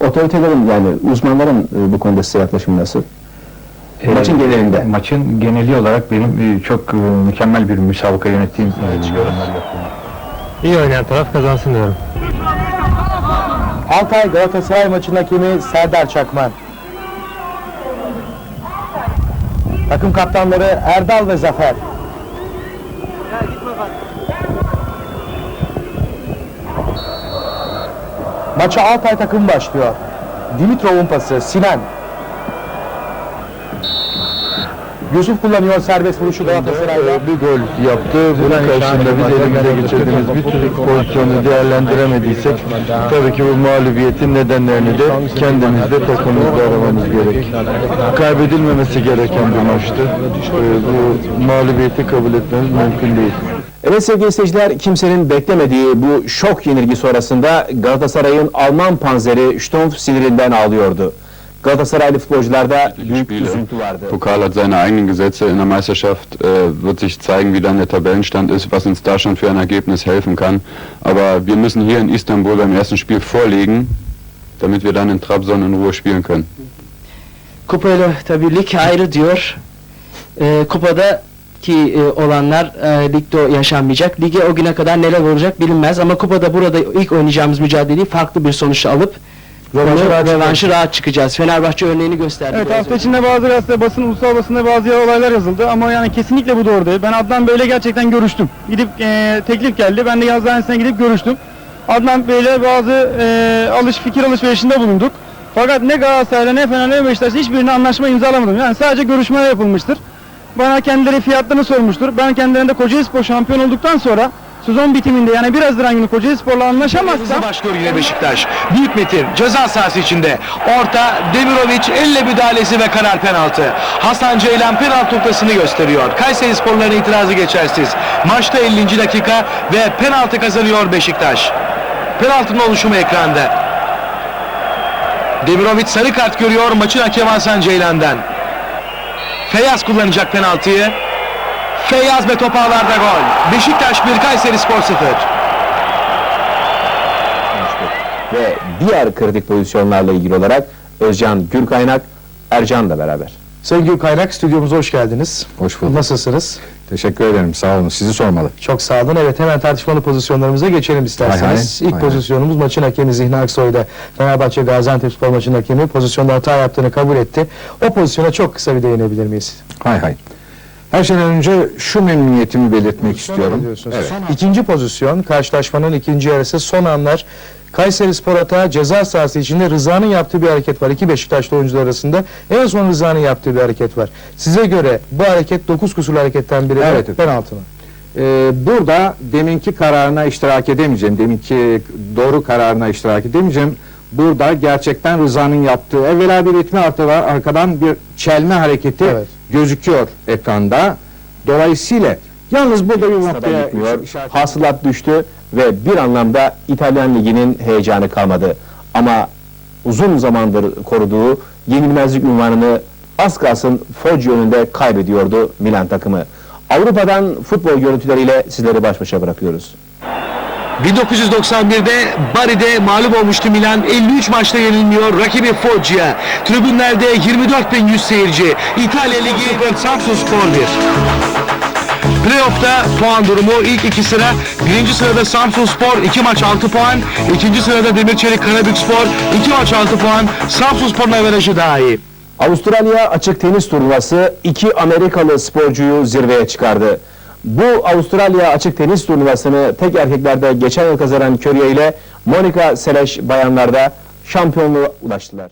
Otoritelerin yani uzmanların e, bu konuda size yaklaşımı nasıl? Maçın genelinde. Maçın geneli olarak benim e, çok e, mükemmel bir müsabaka yönettiğim e, yorumlar yapıyorum. İyi oynayan taraf kazansın diyorum. Altay Galatasaray maçının hakemi Serdar Çakman. Takım kaptanları Erdal ve Zafer. Maça Altay takım başlıyor. Dimitrov'un pası Sinan. Yusuf kullanıyor serbest vuruşu Galatasaray'da. bir gol yaptı. Bunun karşısında biz elimize geçirdiğimiz bir türlü pozisyonu değerlendiremediysek tabii ki bu mağlubiyetin nedenlerini de kendimizde takımımızda aramamız gerek. Kaybedilmemesi gereken bir maçtı. Ee, bu mağlubiyeti kabul etmemiz mümkün değil. Evet sevgili seyirciler kimsenin beklemediği bu şok yenilgi sonrasında Galatasaray'ın Alman panzeri Stumpf sinirinden ağlıyordu. Galatasaraylı futbolcularda büyük üzüntü vardı. Pokal hat seine eigenen Gesetze in der Meisterschaft, äh, wird sich zeigen, wie dann der Tabellenstand ist, was uns da schon für ein Ergebnis helfen kann. Aber wir müssen hier in Istanbul beim ersten Spiel vorlegen, damit wir dann in Trabzon in Ruhe spielen können. Kupayla tabii lig ayrı diyor. Ee, kupada ki e, olanlar e, ligde o yaşanmayacak. Lige o güne kadar neler olacak bilinmez ama kupada burada ilk oynayacağımız mücadeleyi farklı bir sonuçla alıp Rövanşı rahat revanşı rahat çıkacağız. Fenerbahçe örneğini gösterdi. Evet hafta içinde bazı gazete basın, ulusal basında bazı olaylar yazıldı ama yani kesinlikle bu doğru değil. Ben Adnan Bey'le gerçekten görüştüm. Gidip e, teklif geldi. Ben de yazıhanesine gidip görüştüm. Adnan Bey'le bazı e, alış fikir alışverişinde bulunduk. Fakat ne Galatasaray'la ne Fener'le ne Beşiktaş'la hiçbirine anlaşma imzalamadım. Yani sadece görüşmeler yapılmıştır. Bana kendileri fiyatlarını sormuştur. Ben kendilerinde Kocaelispor şampiyon olduktan sonra sezon bitiminde yani 1 Haziran günü Kocaelispor'la anlaşamazsam başlıyor yine Beşiktaş. Büyük Metin ceza sahası içinde. Orta Demirovic elle müdahalesi ve karar penaltı. Hasan Ceylan penaltı noktasını gösteriyor. Kayseri sporların itirazı geçersiz. Maçta 50. dakika ve penaltı kazanıyor Beşiktaş. Penaltının oluşumu ekranda. Demirovic sarı kart görüyor maçın hakemi Hasan Ceylan'dan. Feyyaz kullanacak penaltıyı. Feyyaz ve top ağlarda gol. Beşiktaş 1 Kayseri Spor 0. Ve diğer kritik pozisyonlarla ilgili olarak Özcan Gürkaynak, Ercan'la beraber. Sevgili Kaynak stüdyomuza hoş geldiniz. Hoş bulduk. Nasılsınız? Teşekkür ederim. Sağ olun. Sizi sormalı. Çok sağ olun. Evet hemen tartışmalı pozisyonlarımıza geçelim isterseniz. Hay hay, İlk hay hay. pozisyonumuz maçın hakemi Zihni Aksoy'da Fenerbahçe Gaziantepspor maçının hakemi pozisyonda hata yaptığını kabul etti. O pozisyona çok kısa bir değinebilir miyiz? Hay hay. Her şeyden önce şu memnuniyetimi belirtmek istiyorum. Evet. İkinci pozisyon karşılaşmanın ikinci yarısı son anlar. Kayseri Spor hata ceza sahası içinde Rıza'nın yaptığı bir hareket var. İki Beşiktaşlı oyuncular arasında. En son Rıza'nın yaptığı bir hareket var. Size göre bu hareket dokuz kusurlu hareketten biri Evet, evet, penaltı mı? Ee, burada deminki kararına iştirak edemeyeceğim. Deminki doğru kararına iştirak edemeyeceğim. Burada gerçekten Rıza'nın yaptığı evvela bir itme arkadan, arkadan bir çelme hareketi Evet. Gözüküyor ekranda. Dolayısıyla yalnız burada bir noktaya Hasılat düştü ve bir anlamda İtalyan Ligi'nin heyecanı kalmadı. Ama uzun zamandır koruduğu yenilmezlik unvanını az kalsın Foggia önünde kaybediyordu Milan takımı. Avrupa'dan futbol görüntüleriyle sizleri baş başa bırakıyoruz. 1991'de Bari'de mağlup olmuştu Milan. 53 maçta yenilmiyor. Rakibi Foggia. Tribünlerde 24.100 seyirci. İtalya Ligi Samsunspor 1. Playoff'ta puan durumu ilk iki sıra. Birinci sırada Samsunspor 2 maç 6 puan. İkinci sırada Demirçelik Karabükspor 2 maç 6 puan. Samsunspor'un averajı daha iyi. Avustralya açık tenis turnuvası iki Amerikalı sporcuyu zirveye çıkardı. Bu Avustralya açık tenis turnuvasını tek erkeklerde geçen yıl kazanan Curry ile Monica Seles bayanlarda şampiyonluğa ulaştılar.